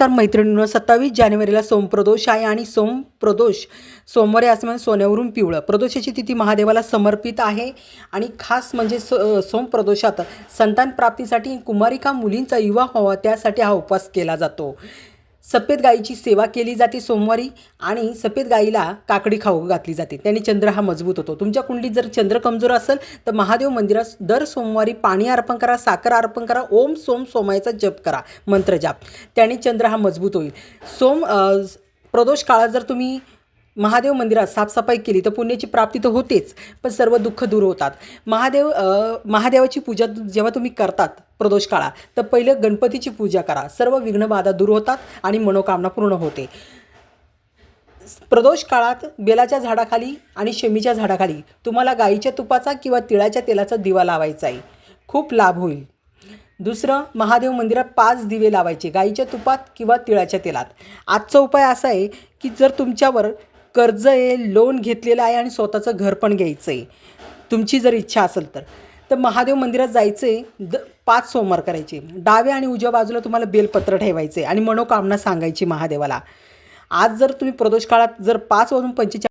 नमस्कार मैत्रिणींनो सत्तावीस जानेवारीला सोमप्रदोष आहे आणि सोमप्रदोष सोमवारी असं सोन्यावरून पिवळं. प्रदोषाची तिथी महादेवाला समर्पित आहे आणि खास म्हणजे सो सोमप्रदोषात संतान प्राप्तीसाठी कुमारिका मुलींचा विवाह व्हावा त्यासाठी हा उपवास केला जातो. सफेद गाईची सेवा केली जाते सोमवारी आणि सफेद गाईला काकडी खाऊ घातली जाते. त्याने चंद्र हा मजबूत होतो. तुमच्या कुंडलीत जर चंद्र कमजोर असेल तर महादेव मंदिरात दर सोमवारी पाणी अर्पण करा साखर अर्पण करा ओम सोम सोमायचा जप करा मंत्रजाप त्याने चंद्र हा मजबूत होईल. सोम प्रदोष काळात जर तुम्ही महादेव मंदिरात साफसफाई केली तर पुण्याची प्राप्ती तर होतेच पण सर्व दुःख दूर होतात. महादेव महादेवाची पूजा जेव्हा तुम्ही करतात प्रदोष काळात तर पहिलं गणपतीची पूजा करा. सर्व विघ्नबाधा दूर होतात आणि मनोकामना पूर्ण होते. प्रदोष काळात बेलाच्या झाडाखाली आणि शेमीच्या झाडाखाली तुम्हाला गाईच्या तुपाचा किंवा तिळाच्या तेलाचा दिवा लावायचा आहे खूप लाभ होईल. दुसरं महादेव मंदिरात पाच दिवे लावायचे गाईच्या तुपात किंवा तिळाच्या तेलात. आजचा उपाय असा आहे की जर तुमच्यावर कर्ज आहे लोन घेतलेलं आहे आणि स्वतःचं घर पण घ्यायचं आहे तुमची जर इच्छा असेल तर. तर महादेव मंदिरात जायचं आहे द पाच सोमवार करायचे. डाव्या आणि उजव्या बाजूला तुम्हाला बेलपत्र ठेवायचे आणि मनोकामना सांगायची महादेवाला. आज जर तुम्ही प्रदोष काळात जर पाच वाजून पंचेचाळीस